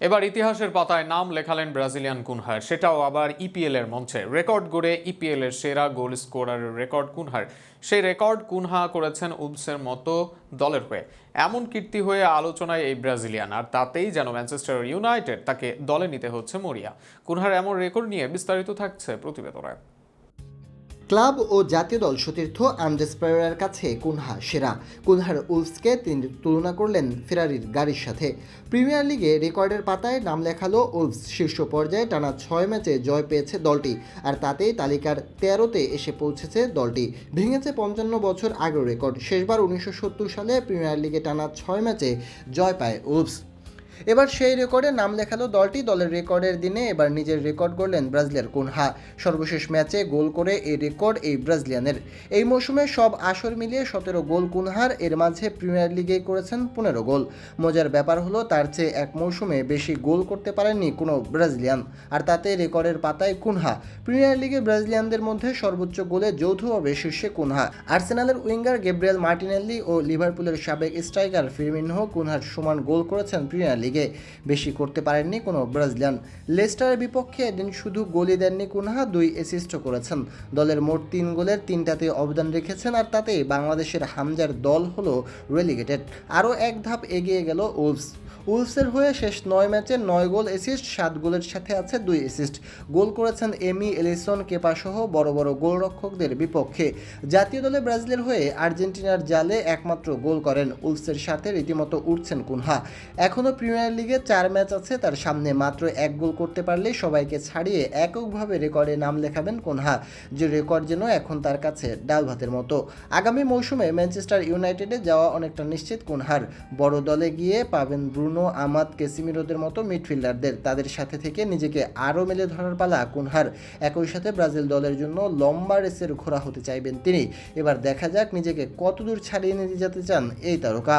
এবার ইতিহাসের পাতায় নাম লেখালেন ব্রাজিলিয়ান কুনহার। সেটাও আবার ইপিএল এর মঞ্চে। রেকর্ড গড়ে ইপিএল এর সেরা গোল স্কোরারের রেকর্ড কুনহার। সেই রেকর্ড কুনহা করেছেন উলসের মতো দলের হয়ে। এমন কীর্তি হয়ে আলোচনায় এই ব্রাজিলিয়ান, আর তাতেই যেন ম্যানচেস্টার ইউনাইটেড তাকে দলে নিতে হচ্ছে মরিয়া। কুনহার এমন রেকর্ড নিয়ে বিস্তারিত থাকছে প্রতিবেদনায় ক্লাব ও জাতীয় দল সতীর্থ আন্দ্রেস পেরেরার কাছে কুনহা সেরা। কুনহার উলফসকে তিনি তুলনা করলেন ফেরারির গাড়ির সাথে। প্রিমিয়ার লিগে রেকর্ডের পাতায় নাম লেখালো উলফস। শীর্ষ পর্যায়ে টানা ছয় ম্যাচে জয় পেয়েছে দলটি, আর তাতেই তালিকার তেরোতে এসে পৌঁছেছে দলটি। ভেঙেছে পঞ্চান্ন বছর আগের রেকর্ড। শেষবার উনিশশো সত্তর সালে প্রিমিয়ার লিগে টানা ছয় ম্যাচে জয় পায় উলফস। এবার সেই রেকর্ডে নাম লেখালো দলটি। দলের রেকর্ডের দিনে এবার নিজের রেকর্ড করলেন ব্রাজিলিয়ার কুনহা। সর্বশেষ ম্যাচে গোল করে এই রেকর্ড এই ব্রাজিলিয়ানের। এই মৌসুমে সব আসর মিলিয়ে সতেরো গোল কুনহার, এর মাঝে প্রিমিয়ার লিগে করেছেন পনেরো গোল। মজার ব্যাপার হলো, তার চেয়ে এক মৌসুমে বেশি গোল করতে পারেননি কোনো ব্রাজিলিয়ান। আর তাতে রেকর্ডের পাতায় কুনহা। প্রিমিয়ার লিগে ব্রাজিলিয়ানদের মধ্যে সর্বোচ্চ গোলে যৌথভাবে শীর্ষে কুনহা। আর্সেনালের উইঙ্গার গেব্রিয়েল মার্টিনেল্লি ও লিভারপুলের সাবেক স্ট্রাইকার ফিরমিনহো কুনহার সমান গোল করেছেন প্রিমিয়ার লিগে বেশি করতে পারেননি কোনো ব্রাজিলিয়ান। লেস্টারের বিপক্ষে এদিন শুধু গোলই দেননি কুনহা, দুই অ্যাসিস্ট করেছেন। দলের মোট তিন গোলের তিনটাতে অবদান রেখেছেন আর তাতে বাংলাদেশের হামজার দল হলো রেলিগেটেড আরও এক ধাপ এগিয়ে গেল উলফস উলফসের হয়ে শেষ নয় ম্যাচে নয় গোল অ্যাসিস্ট সাত গোলের সাথে আছে দুই অ্যাসিস্ট গোল করেছেন এমি এলিসন কেপা সহ বড় বড় গোলরক্ষকদের বিপক্ষে। জাতীয় দলে ব্রাজিলের হয়ে আর্জেন্টিনার জালে একমাত্র গোল করেন। উলফসের সাথে রীতিমতো উঠছেন কুনহা। এখনও প্রিমিয়ার লিগে চার ম্যাচ আছে, তার সামনে মাত্র এক গোল করতে পারলেই সবাইকে ছাড়িয়ে এককভাবে রেকর্ডে নাম লেখাবেন কুনহা, যে রেকর্ড যেন এখন তার কাছে ডাল ভাতের মতো। আগামী মৌসুমে ম্যানচেস্টার ইউনাইটেডে যাওয়া অনেকটা নিশ্চিত কুনহার। বড় দলে গিয়ে পাবেন ব্রুনো আমাদ কেসিমিরোদের মতো মিডফিল্ডারদের। তাদের সাথে থেকে নিজেকে আরও মেলে ধরার পালা কুনহার। একই সাথে ব্রাজিল দলের জন্য লম্বা রেসের ঘোরা হতে চাইবেন তিনি। এবার দেখা যাক নিজেকে কতদূর ছাড়িয়ে নিয়ে যেতে চান এই তারকা।